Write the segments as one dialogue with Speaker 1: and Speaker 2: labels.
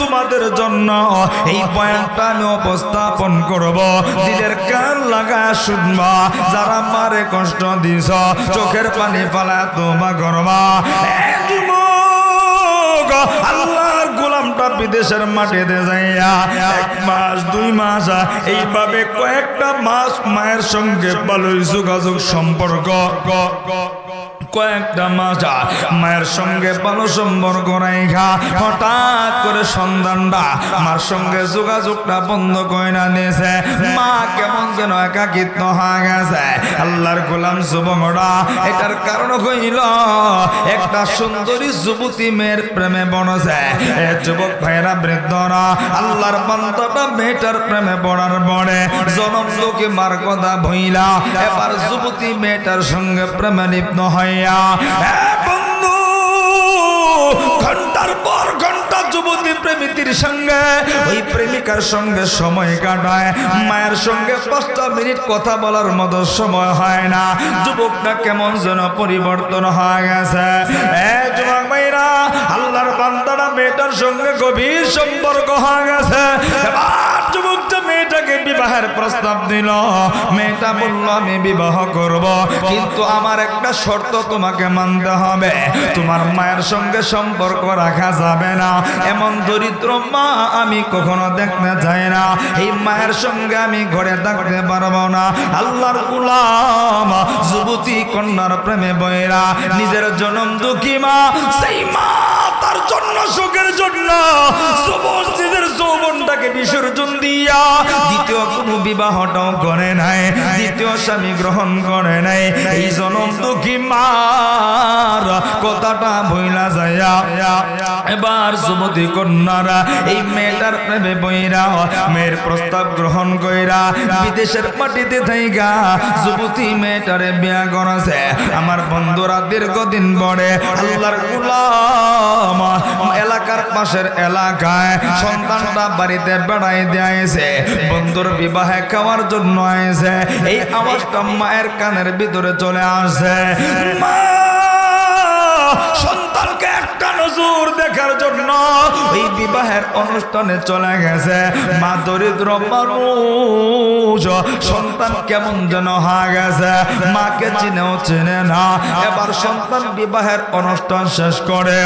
Speaker 1: তোমাদের জন্য এই পয়েন্টটা আমি উপস্থাপন করব। দিলের কান লাগা শুনবা যারা মারে কষ্ট দিছ চোখের পানি ফালা তোমা যুবক, আল্লাহর গোলামটা বিদেশের মাটিতে যাইয়া এক মাস দুই মাস এইভাবে কয়েকটা মাস মায়ের সঙ্গে ভালোই যোগাযোগ সম্পর্ক। কয়েকটা মাস মায়ের সঙ্গে ভালো সম্পর্ক রাইখা হঠাৎ করে সন্ধানটা মার সঙ্গে যোগাযোগটা বন্ধ করে না দিয়েছে মা কেমন যেন একাকিত্ব হয়ে গেছে। আল্লাহর গোলাম যুবকরা এটার কারণ হইল, একটা সুন্দরী যুবতী মেয়ের প্রেমে বনছে এ যুবক ভাইরা বৃদ্ধরা, আল্লাহর বান্দাটা মেয়েটার প্রেমে পড়ার পরে জনম লোকে মার কথা ভইলা, এবার যুবতী মেয়েটার সঙ্গে প্রেমে লিপ্ত হইয়া এ বন্ধু, ঘণ্টার পর ঘণ্টা যুবতী প্রেমিতির সঙ্গে, ওই প্রেমিকার সঙ্গে সময় কাটায়। মায়ের সঙ্গে পাঁচটা মিনিট কথা বলার মতো সময় হয় না। যুবকটা কেমন যেন পরিবর্তন হয়ে গেছে। যুবক ভাইরা আল্লাহর বান্দারা মেয়েটার সঙ্গে গভীর সম্পর্ক হয়ে গেছে। এবার মেয়েটাকে বিবাহের প্রস্তাব দিল। মেয়েটা বলল, আমি বিবাহ করব, কিন্তু আমার একটা শর্ত তোমাকে মানতে হবে। তোমার মায়ের সঙ্গে সম্পর্ক রাখা যাবে না। এমন দরিদ্র মা আমি কখনো দেখতে যাই না। এই মায়ের সঙ্গে আমি ঘরে থাকতে পারব না। আল্লাহর গুলাম যুবতী কন্যার প্রেমে বইরা, নিজের জনম দুঃখী মা, সেই মা জন্য সুখের জন্য যুবক নিজের যৌবনটাকে বিসর্জন দিয়া দ্বিতীয় কোনো বিবাহটাও করে নাই, দ্বিতীয় স্বামী গ্রহণ করে নাই। এই জনম দুঃখী মার কথাটা বইলা যায়া। এবার যুবতী কন্যারা এই মেয়েটার প্রেমে বইরা মেয়ের প্রস্তাব গ্রহণ কইরা বিদেশের মাটিতে থাইগা যুবতী মেয়েটারে বিয়া করেছে। আমার বন্ধুরা দীর্ঘদিন পরে আল্লাহর গুলাম এলাকার পাশের এলাকায় সন্তানটা বাড়িতে বেড়াই দিয়েছে, বন্ধুর বিবাহে খাওয়ার জন্য আইছে। এই আওয়াজটা মায়ের কানের ভিতরে চলে আসে। মা! সন্তানকে একটা নজর দেখার জন্য এই বিবাহের অনুষ্ঠানে চলে গেছে। মা দরিদ্র মানুষ, সন্তান কেমন যেন হয়ে গেছে। মাকে চিনেও চিনে না। এবার সন্তান বিবাহের অনুষ্ঠান শেষ করে।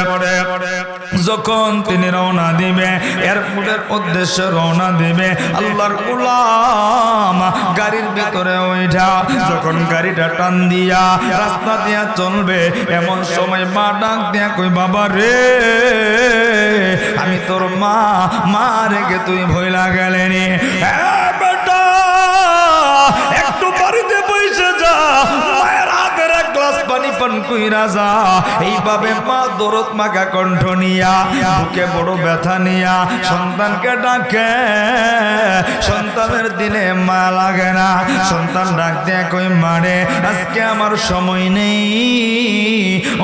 Speaker 1: যখন তিনি রওনা দিবে এয়ারপোর্টের উদ্দেশ্যে রওনা দিবে, আল্লাহর গুলাম গাড়ির ভিতরে ওইটা যখন গাড়িটা টান দিয়া রাস্তা দিয়া চলবে, এমন সময় মা ডাক দিয়া কই, বাবা রে, আমি তোর মা মা রেখে তুই ভইলা গেলেনি। বেটা, একটু বাড়িতে বসে যা। গ্লাস কুই রাজা এইভাবে মা দরদ মাখা কণ্ঠ নিয়া, বুকে বড় ব্যথা নিয়া সন্তানকে ডাকে। সন্তানের দিনে মা লাগে না, সন্তান ডাক দিয়ে কই, মারে, আজকে আমার সময় নেই,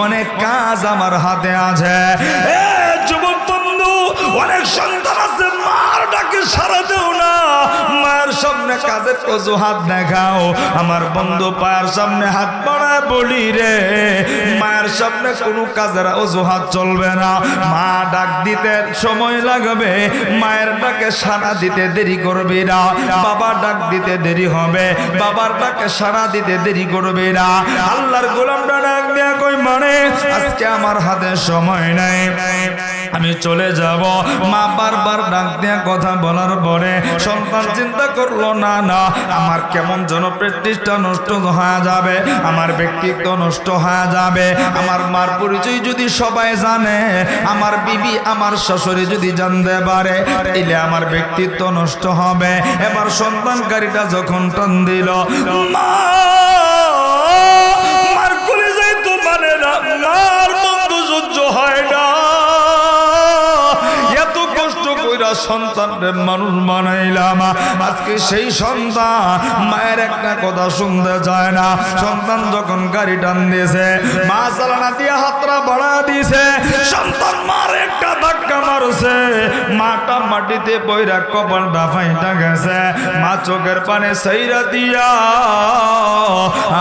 Speaker 1: অনেক কাজ আমার হাতে আছে। যুবক অনেক সন্তান আছে, মার ডাকে সারা দেও না। মায়ের সামনে কাজের অজুহাত দেখাও। আমার বন্ধু পায়ের সামনে হাত বাড়ায় বলি রে, মায়ের সামনে কোনো কাজের অজুহাত চলবে না। মা ডাক দিতে সময় লাগবে, মায়ের ডাকে সারা দিতে দেরি করবে না। বাবা ডাক দিতে দেরি হবে, বাবার ডাকে সারা দিতে দেরি করবে না। আল্লাহর গোলামটা ডাক দেয়া কই মানে আজকে আমার হাতে সময় নাই। আমি চলে যাব। মা বারবার ডাক দেয়া কথা বলার পরে সন্তান চিন্তা করল, না না, আমার কেমন যেন প্রেস্টিজটা নষ্ট হয়ে যাবে, আমার ব্যক্তিত্ব নষ্ট হয়ে যাবে, আমার মার পরিচয় যদি সবাই জানে, আমার বিবি, আমার শাশুড়ি যদি জানতে পারে, তাইলে আমার ব্যক্তিত্ব নষ্ট হবে। এবার সন্তান গাড়িটা যখন টান দিল, মা কইরা সন্তানরে মানুষ বানাইলাম। আজকে সেই সন্তান মায়ের একটা কথা শুনতে চায় না। সন্তান যখন গাড়ি টান দিয়েছে মা চালানা দিয়ে বাড়া দিয়েছে সন্তান মার একটা ধাক্কা মারছে। মাটা মাটিতে বইরা কপাল ডাফাইটা গেছে। মা চোখের পানে সেইরা দিয়া,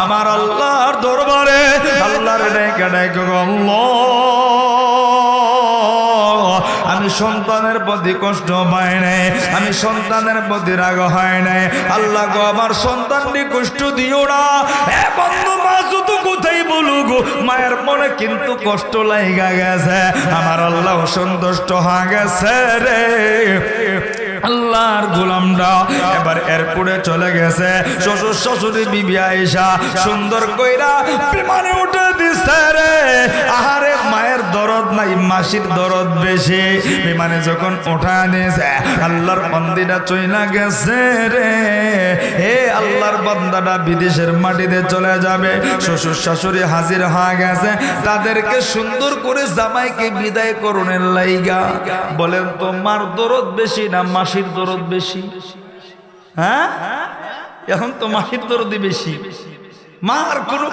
Speaker 1: আমার আল্লাহর দরবারে, আল্লাহর ডেকে ডেকে আল্লাহ। সন্তানের প্রতি কষ্ট পায় নাই। আমি সন্তানের প্রতি রাগ হয় নাই। আল্লাহ গো, আমার সন্তানটি কষ্ট দিও না। এ বন্ধু, মা শুধু বলুক মায়ের মনে কিন্তু কষ্ট লাগা গেছে। আমার আল্লাহ সন্তুষ্ট হয়ে গেছে রে। আল্লাহর গোলামরা এবার এরপরে চলে গেছে। শ্বশুর শ্বশুরি বিবি আয়েশা সুন্দর কইরা বিমানে উঠে দিছে রে। আহারে, মায়ের দরদ নাই, মাসির দরদ বেশি। বিমানে যখন ওঠা নিয়েছে, আল্লাহর মন্দিরা চইলা গেছে রে। হে আল্লাহর বান্দাটা বিদেশের মাটিতে চলে যাবে। শ্বশুর শাশুড়ি হাজির হয়ে গেছে। তাদেরকে সুন্দর করে জামাইকে বিদায় করণের লাইগা। বলেন তো, মার দরদ বেশি না মাসির দরদ বেশি? হ্যাঁ? এখন তো মাসির দরদই বেশি। মার কোন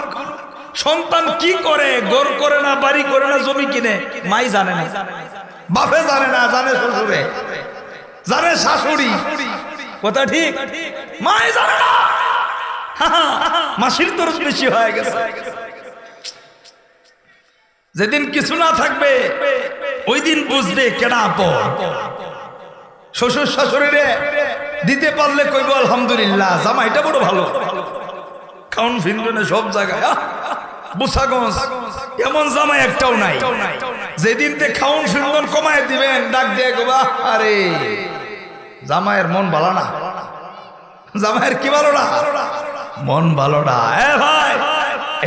Speaker 1: সন্তান কি করে? গোর করে না, বাড়ি করে না, জমি কিনে? মাই জানে না। বাপে জানে না, জানে শ্বশুরে। জানে শাশুড়ি। কথা ঠিক? মাই জানে না। মাসির দরদ বেশি হয়ে গেছে। যেদিন কিছু না থাকবে, ওই দিন বুঝবে কেনা পর শ্বশুর শাশুড়িরে দিতে পারলে কইব আলহামদুলিল্লাহ। জামা, এটা বড় ভালো। কাউন ফিন্দনে সব জায়গায় বুসাগঞ্জ, এমন জামাই একটাও নাই। যেদিন তে খাউন ফিন্দন কমায় দিবেন, ডাক দিয়ে গোবা আরে, জামাইয়ের মন ভালো না। জামাইয়ের কি ভালো না? মন ভালো না। এ ভাই,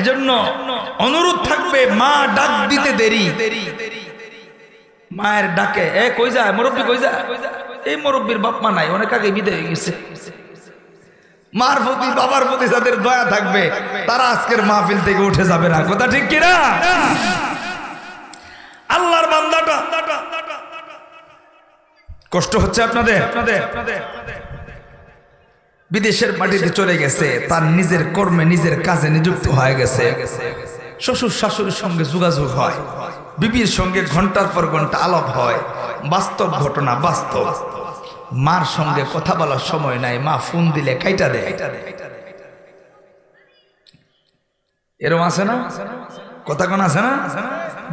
Speaker 1: এজন্য অনুরোধ থাকবে, মা ডাক দিতে দেরি। মায়ের ডাকে, এ, কই যায়? মুরব্বী কই যায়? এই মুরব্বীর বাপ মা নাই, অনেক আগে বিদায় হয়ে গেছে। মার প্রতি, বাবার প্রতি যাদের দয়া থাকবে, তারা আজকের মাহফিল থেকে উঠে যাবে না। কথা ঠিক কিনা? আল্লাহর বান্দাটা। কষ্ট হচ্ছে আপনাদের? বিদেশের মাটিতে চলে গেছে, তার নিজের কর্মে, নিজের কাজে নিযুক্ত হয়ে গেছে। শ্বশুর শাশুড়ির সঙ্গে যোগাযোগ হয়, বিবির সঙ্গে ঘণ্টার পর ঘণ্টা আলাপ হয়। বাস্তব ঘটনা, বাস্তব। মার সঙ্গে কথা বলার সময় নাই, মা ফোন দিলে কাইটা দেয়। এরম আছে না? কথা কোন আছে না?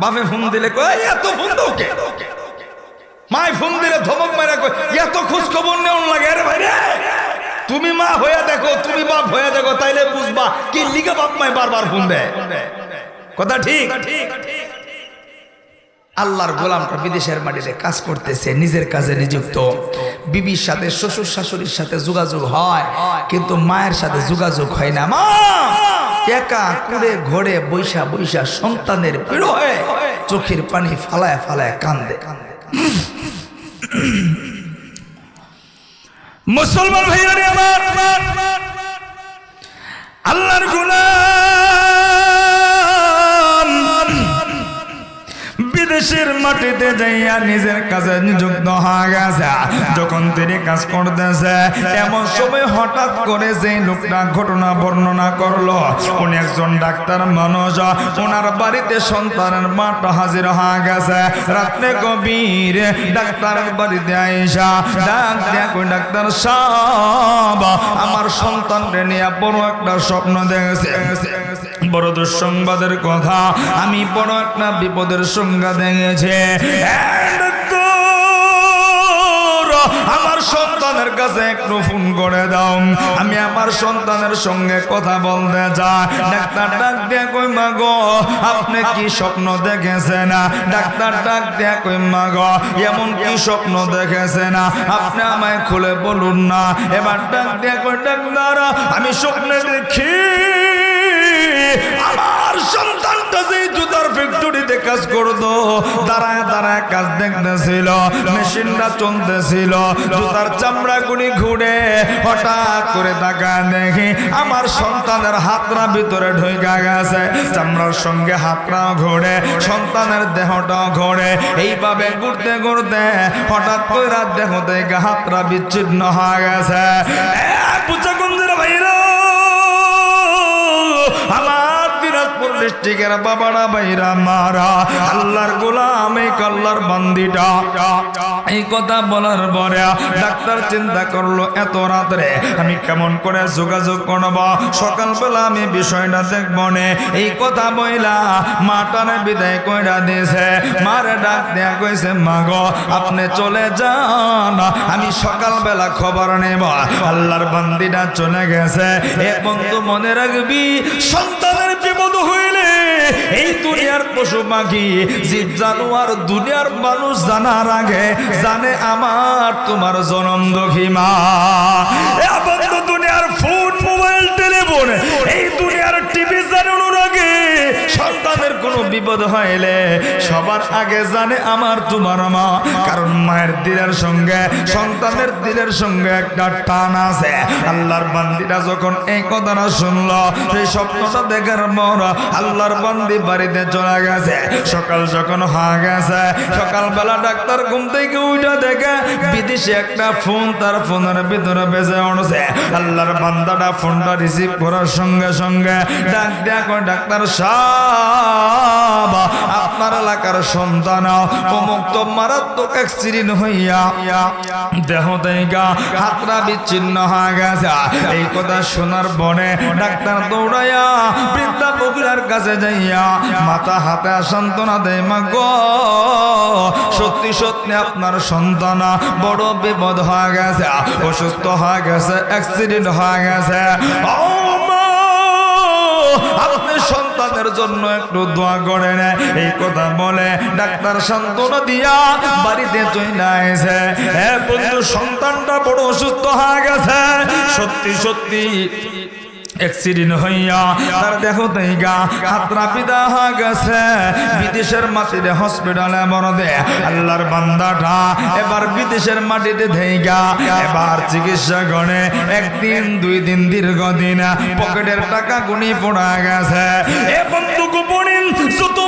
Speaker 1: বাপে ফোন দিলে এত ফোন মায় ফোন দিলে ধমক মারা কয়, এত খোঁজ খবর নেওয়ার লাগে? আরে ভাই রে তুমি মা হয়ে দেখো, তুমি বাপ হয়ে দেখো, তাইলে বুঝবা কি লিগা বাপ মায় বারবার ফোন দেয়। কথা ঠিক ঠিক ঠিক? আল্লাহর গোলামটা বিদেশের মাটিতে কাজ করতেছে, নিজের কাজে নিযুক্ত। বিবির সাথে, শ্বশুর শাশুড়ির সাথে যোগাযোগ হয়, কিন্তু মায়ের সাথে যোগাযোগ হয় না। মা! একা কুড়ে ঘরে বৈশা বৈশা সন্তানের ভিড় হয়ে, চোখের পানি ফালায় ফালায় কান্দে। মুসলমান ভাইরা রে আমার, আল্লাহর গোলাম। বিদেশের মাটিতে যাইয়া নিজের কাজে নিযুক্ত হয়ে গেছে। যখন তিনি কাজ করতেছে, এমন সময় হঠাৎ করে যে লোকটা ঘটনা বর্ণনা করল, উনি একজন ডাক্তার মানুষ ওনার বাড়িতে সন্তানের মাটা হাজির হয়ে গেছে। রাত্রে গভীর ডাক্তারের বাড়িতে আইসা ডাক দেখো ডাক্তার সাহেব, আমার সন্তানকে নিয়ে বড় একটা স্বপ্ন দেখেছে। বড় দুঃসংবাদের কথা। আমি বড় একটা বিপদের সংজ্ঞা দেখেছে। আমার সন্তানের কাছে একটু ফোন করে দাও। আমি আমার সন্তানের সঙ্গে কথা বলতে চাই। ডাক্তার ডাক দিয়ে কই, মা গো, আপনি কি স্বপ্ন দেখেছেন? ডাক্তার ডাক দিয়ে কই, মা গো, এমন কি স্বপ্ন দেখেছেন? আপনি আমায় খুলে বলুন না। এবার ডাক দিয়ে কই, ডাক্তার, আমি স্বপ্নে দেখি। আমার সন্তানটা যে জুতার ফ্যাক্টরিতে কাজ করতো, দাঁড়ায় দাঁড়ায় কাজ দেখতেছিল, মেশিনটা চলতেছিল, জুতার চামড়া গুলি ঘুরে হঠাৎ করে তাকা দেখি আমার সন্তানের হাতরা ভিতরে ঢুকা গেছে, চামড়ার সঙ্গে হাতটাও ঘোরে, সন্তানের দেহটাও ঘোরে, এইভাবে ঘুরতে ঘুরতে হঠাৎ করে দেহ থেকে হাতরা বিচ্ছিন্ন হয়ে গেছে। পুচা কুঞ্জের ভাইরা? ডিস্ট্রিক্টের বাবারা বাইরা মারা। আল্লাহর গোলাম এই আল্লাহর বান্দিটা। এই কথা বলার পরে ডাক্তার চিন্তা করল, এত রাত্রে আমি কেমন করে যোগাযোগ করব? সকালবেলা আমি বিষয়টা দেখব নে। এই কথা বইলা মাটারে বিদায় কইরা দিয়েছে। মারে ডাক দেয়া কইছে, মাগো, আপনি চলে যান, আমি সকালবেলা খবর নেব। আল্লাহর বান্দিটা চলে গেছে। এ বন্ধু মনে রাখবি, সন্তানের বিপদ হইলে এই দুনিয়ার পশু পাখি জীব জানোয়ার, দুনিয়ার মানুষ জানার আগে জানে আমার তোমার জনম দখিমা দুনিয়ার ফোন, মোবাইল, টেলিফোন, এই দুনিয়ার টিভি জানানোর আগে সন্তানের কোনো বিপদ হইলে সবার আগে জানে আমার তোমার মা। কারণ মায়ের দিলের সঙ্গে, সন্তানের দিলের সঙ্গে একটা টান আছে। আল্লাহর বান্দিরা যখন এই কথাটা শুনলো, সেই স্বপ্নটা দেখার পর আল্লাহর বান্দি বাড়িতে চলে গেছে। সকাল যখন হয়ে গেছে, সকালবেলা ডাক্তার ঘুম থেকে উঠে দেখে বিদেশে একটা ফোন তার ফোনের ভিতরে বেজে উঠছে। আল্লাহর বান্দাটা ফোনটা রিসিভ করার সঙ্গে সঙ্গে ডাক ডাক্তার আপনার এলাকার সন্তান মারাত্মক হইয়া দেহ দেগা হাতরা বিচ্ছিন্ন হয়ে গেছে। এই কথা শোনার বনে ডাক্তার দৌড়াইয়া বৃদ্ধা মহিলার কাছে যাইয়া মাথা হাতে সান্ত্বনা দেয় মা গো। সত্যি সত্যি আপনার সন্তান বড় বিপদ হয়ে গেছে, অসুস্থ হয়ে গেছে অ্যাক্সিডেন্ট হয়ে গেছে। আপনি সন্তানের জন্য একটু দোয়া করেন এই কথা বলে ডাক্তার সান্ত্বনা দিয়া বাড়িতে চলে হ্যাঁ বন্ধু, সন্তানটা বড় অসুস্থ হয়ে গেছে। সত্যি সত্যি অ্যাক্সিডেন্ট হইয়া তার দেহ দেইগা হাতরা পিদা হয়ে গেছে। বিদেশের মাটিতে হসপিটালে মরদে। আল্লাহর বান্দাটা এবার বিদেশের মাটিতে দেইগা এবার চিকিৎসা করে। একদিন, দুই দিন, দীর্ঘদিন পকেটের টাকা গুনি পড়া গেছে। এ বন্ধু যত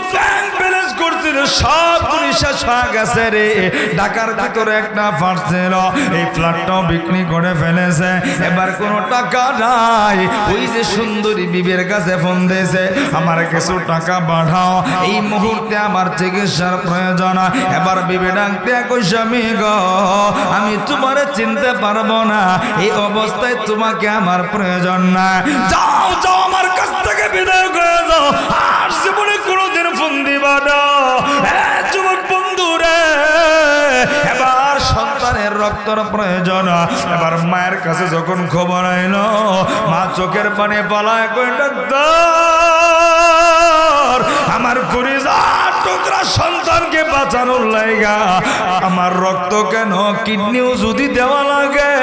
Speaker 1: ব্যালেন্স করছিল, সব গেছে রে। ঢাকার ভিতরে একটা ছিল, এই ফ্ল্যাটটাও বিক্রি করে ফেলেছে। এবার কোনো টাকা নাই। ওই যে সুন্দরী বিবের কাছে ফোন দিয়েছে, আমার কিছু টাকা এই মুহূর্তে আমার চিকিৎসার প্রয়োজন। এবার বিবে ডাকতে আমি গো, আমি তোমার চিনতে পারব না। এই অবস্থায় তোমাকে আমার প্রয়োজন না। যাও যাও আমার থেকে বিদায় করে যাও আর জীবনে কোনোদিন ফোন দিবা না। যুবক বন্ধু রে এবার সন্তানের রক্তর প্রয়োজন। এবার মায়ের কাছে যখন খবর আইলো মা চোখের পানি পালায় কই আমার পরিজা টুকরা সন্তানকে বাঁচানোর লাইগা। আমার রক্ত কেন কিডনিও যদি দেওয়া লাগে?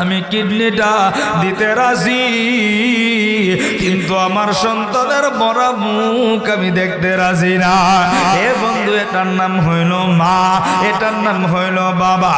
Speaker 1: আমি কিডনিটা দিতে রাজি, কিন্তু আমার সন্তানের বড় মুখ আমি দেখতে রাজি না। এ বন্ধু, এটার নাম হইল মা, এটার নাম হইল বাবা।